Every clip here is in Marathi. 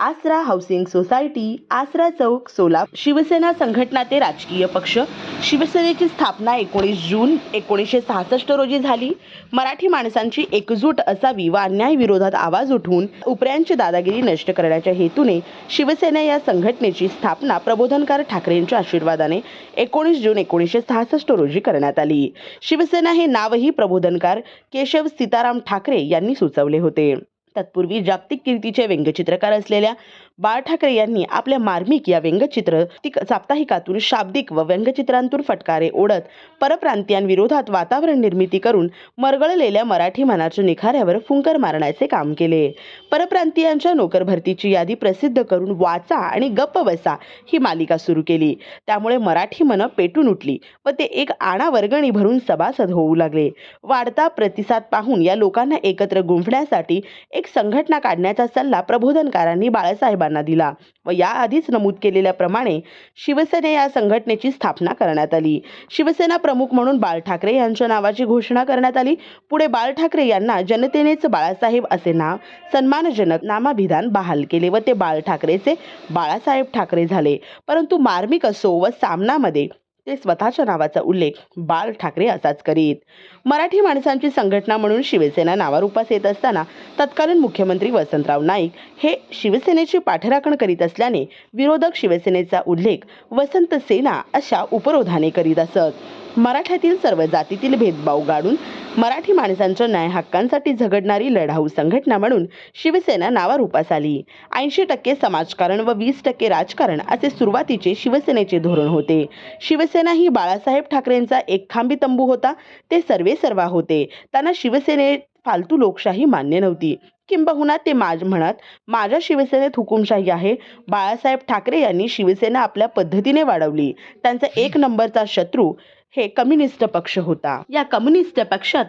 आसरा हाऊसिंग सोसायटी आसरा चौक सोला शिवसेना संघटना ते राजकीय पक्ष. शिवसेनेची स्थापना एकोणीस जून एकोणीसशे सहासष्ट रोजी झाली. मराठी माणसांची एकजूट असावी व अन्याय विरोधात आवाज उठवून उपऱ्यांची दादागिरी नष्ट करण्याच्या हेतूने शिवसेना या संघटनेची स्थापना प्रबोधनकार ठाकरेंच्या आशीर्वादाने एकोणीस जून एकोणीसशे सहासष्ट रोजी करण्यात आली. शिवसेना हे नावही प्रबोधनकार केशव सीताराम ठाकरे यांनी सुचवले होते. तत्पूर्वी जागतिक कीर्तीचे व्यंगचित्रकार असलेल्या बाळ ठाकरे यांनी आपल्या मार्मिक या व्यंगचित्र ती- साप्ताहिकातून शाब्दिक व व्यंगचित्रांतून फटकारे ओढत परप्रांतीयांविरोधात वातावरण निर्मिती करून मरगळलेल्या मराठी मनाच्या निखाऱ्यावर फुंकर मारण्याचे काम केले. परप्रांतीयांच्या नोकर भरतीची यादी प्रसिद्ध करून वाचा आणि गप्प बसा ही मालिका सुरू केली. त्यामुळे मराठी मनं पेटून उठली व ते एक आणा वर्गणी भरून सभासद होऊ लागले. वाढता प्रतिसाद पाहून या लोकांना एकत्र गुंफण्यासाठी एक संघटना काढण्याचा सल्ला प्रबोधनकारांनी बाळासाहेबांना दिला. व याआधीच नमूद केलेल्याप्रमाणे शिवसेने या संघटनेची स्थापना करण्यात आली. शिवसेना प्रमुख म्हणून बाळ ठाकरे यांच्या नावाची घोषणा करण्यात आली. पुढे बाळ ठाकरे यांना जनतेनेच बाळासाहेब असे नाव सन्मानजनक नामाभिधान बहाल केले व ते बाळ ठाकरेचे बाळासाहेब ठाकरे झाले. परंतु मार्मिक असो व सामनामध्ये ते स्वतःच्या नावाचा उल्लेख बाळ ठाकरे असाच करीत. मराठी माणसांची संघटना म्हणून शिवसेना नावारूपास येत असताना तत्कालीन मुख्यमंत्री वसंतराव नाईक हे शिवसेनेची पाठराखण करीत असल्याने विरोधक शिवसेनेचा उल्लेख वसंत सेना अशा उपरोधाने करीत असत. मराठ्यातील सर्व जातीतील भेदभाव गाडून मराठी माणसांच्या न्याय हक्कांसाठी झगडणारी लढाऊ संघटना म्हणून शिवसेना नावारूपास आली. ऐंशी टक्के समाजकारण व वीस टक्के राजकारण असे सुरुवातीचे शिवसेनेचे धोरण होते. शिवसेना ही बाळासाहेब ठाकरेंचा एक खांबी तंबू होता. ते सर्वे सर्वा होते. त्यांना शिवसेनेत फालतू लोकशाही मान्य नव्हती. किंबहुना ते माज म्हणत माझ्या शिवसेनेत हुकुमशाही आहे. बाळासाहेब ठाकरे यांनी शिवसेना आपल्या पद्धतीने वाढवली. त्यांचा एक नंबरचा शत्रू हे कम्युनिस्ट पक्ष होता. या कम्युनिस्ट पक्षात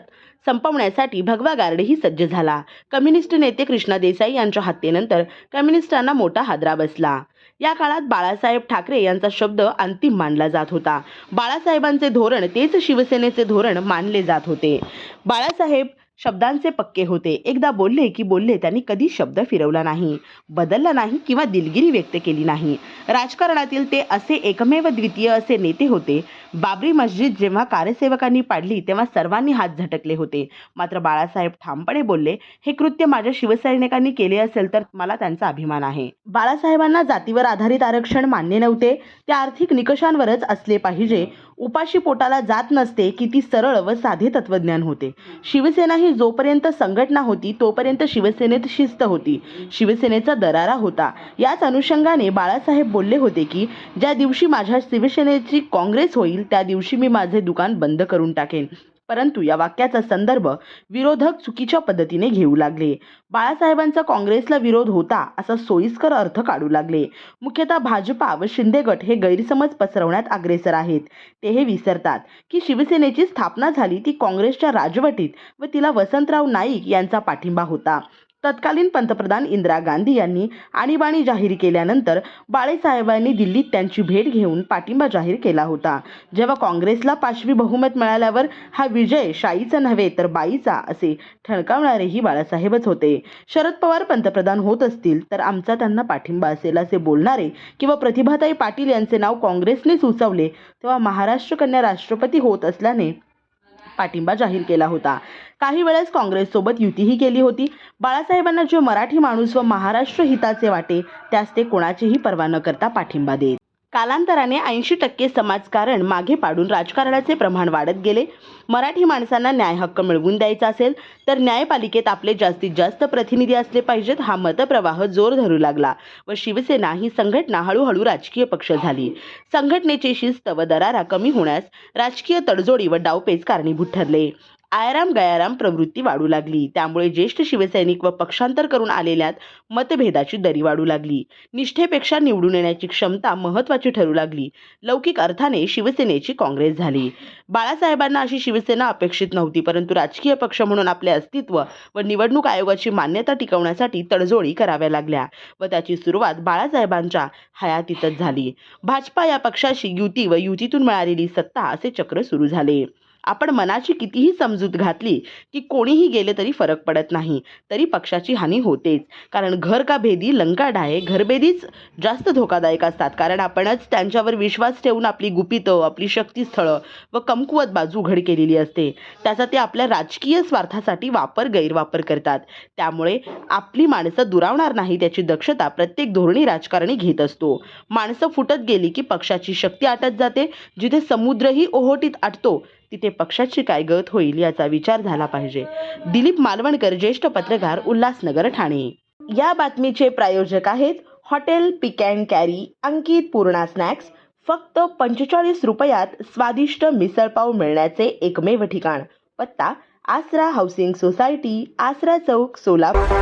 संपवण्यासाठी भगवा गार्डही सज्ज झाला. कम्युनिस्ट नेते कृष्णा देसाई यांच्या हत्येनंतर कम्युनिस्टांना मोठा हादरा बसला. या काळात बाळासाहेब ठाकरे यांचा शब्द अंतिम मानला जात होता. बाळासाहेबांचे धोरण तेच शिवसेनेचे धोरण मानले जात होते. बाळासाहेब शब्दांचे पक्के होते. एकदा बोलले की बोलले त्यांनी कधी शब्द फिरवला नाही. बदलला नाही किंवा दिलगिरी व्यक्त केली नाही. राजकारणातील ते असे एकमेव द्वितीय असे नेते होते. बाबरी मस्जिद जेव्हा कार्यसेवकांनी पाडली तेव्हा सर्वांनी हात झटकले होते. मात्र बाळासाहेब ठामपणे बोलले हे कृत्य माझ्या शिवसैनिकांनी केले असेल तर मला त्यांचा अभिमान आहे. बाळासाहेबांना जातीवर आधारित आरक्षण मान्य नव्हते. ते आर्थिक निकषांवरच असले पाहिजे. उपाशी पोटाला जात नसते की ती सरळ व साधे तत्वज्ञान होते. शिवसेना ही जोपर्यंत संघटना होती तोपर्यंत शिवसेनेत शिस्त होती. शिवसेनेचा दरारा होता. याच अनुषंगाने बाळासाहेब बोलले होते की ज्या दिवशी माझ्या शिवसेनेची काँग्रेस होईल त्या दिवशी मी माझे दुकान बंद करून टाकेन. परंतु या वाक्याचा संदर्भ विरोधक चुकीच्या पद्धतीने घेऊ लागले. बाळासाहेबांचा काँग्रेसला विरोध होता असा सोयीस्कर अर्थ काढू लागले. मुख्यतः भाजपा व शिंदे गट हे गैरसमज पसरवण्यात अग्रेसर आहेत. ते हे विसरतात की शिवसेनेची स्थापना झाली ती काँग्रेसच्या राजवटीत व तिला वसंतराव नाईक यांचा पाठिंबा होता. तत्कालीन पंतप्रधान इंदिरा गांधी यांनी आणीबाणी जाहीर केल्यानंतर बाळेसाहेबांनी दिल्लीत त्यांची भेट घेऊन पाठिंबा जाहीर केला होता. जेव्हा काँग्रेसला पाचवी बहुमत मिळाल्यावर हा विजय शाईचा नव्हे तर बाईचा असे ठणकावणारेही बाळासाहेबच होते. शरद पवार पंतप्रधान होत असतील तर आमचा त्यांना पाठिंबा असेल असे बोलणारे किंवा प्रतिभाताई पाटील यांचे नाव काँग्रेसने सुचवले तेव्हा महाराष्ट्र कन्या राष्ट्रपती होत असल्याने पाठिंबा जाहीर केला होता. काही वेळेस काँग्रेससोबत युतीही केली होती. बाळासाहेबांना जे मराठी माणूस व महाराष्ट्र हिताचे वाटे त्यास ते कोणाचीही पर्वा न करता पाठिंबा देत. कालांतराने ऐंशी टक्के समाजकारण मागे पाडून राजकारणाचे प्रमाण वाढत गेले. मराठी माणसांना न्याय हक्क मिळवून द्यायचा असेल तर न्यायपालिकेत आपले जास्तीत जास्त प्रतिनिधी असले पाहिजेत हा मतप्रवाह जोर धरू लागला व शिवसेना ही संघटना हळूहळू राजकीय पक्ष झाली. संघटनेची शिस्त व दरारा कमी होण्यास राजकीय तडजोडी व डावपेच कारणीभूत ठरले. आयाराम गयाराम प्रवृत्ती वाढू लागली. त्यामुळे ज्येष्ठ शिवसैनिक व पक्षांतर करून आलेल्यात मतभेदाची दरी वाढू लागली. निष्ठेपेक्षा निवडून येण्याची क्षमता महत्त्वाची ठरू लागली. लौकिक अर्थाने शिवसेनेची काँग्रेस झाली. बाळासाहेबांना अशी शिवसेना अपेक्षित नव्हती परंतु राजकीय पक्ष म्हणून आपले अस्तित्व व निवडणूक आयोगाची मान्यता टिकवण्यासाठी तडजोडी कराव्या लागल्या व त्याची सुरुवात बाळासाहेबांच्या हयातीतच झाली. भाजपा या पक्षाशी युती व युतीतून मिळालेली सत्ता असे चक्र सुरू झाले. आपण मनाची कितीही समजूत घातली की कोणीही गेले तरी फरक पडत नाही तरी पक्षाची हानी होतेच. कारण घर का भेदी लंका डाये घरभेदीच जास्त धोकादायक असतात. कारण आपणच त्यांच्यावर विश्वास ठेवून आपली गुपितं आपली शक्तीस्थळं व कमकुवत बाजू उघड केलेली असते. त्याचा ते आपल्या राजकीय स्वार्थासाठी वापर गैरवापर करतात. त्यामुळे आपली माणसं दुरावणार नाही त्याची दक्षता प्रत्येक धोरणी राजकारणी घेत असतो. माणसं फुटत गेली की पक्षाची शक्ती आटत जाते. जिथे समुद्रही ओहोटीत आटतो तिथे पक्षाची काय गत होईल याचा विचार झाला पाहिजे. दिलीप मालवणकर ज्येष्ठ पत्रकार उल्हासनगर ठाणे. या बातमीचे प्रायोजक आहेत hotel pick and carry Ankit Purna snacks. फक्त पंचेचाळीस रुपयात स्वादिष्ट मिसळपाव मिळण्याचे एकमेव ठिकाण. पत्ता आसरा हाऊसिंग सोसायटी आसरा चौक सोलापूर.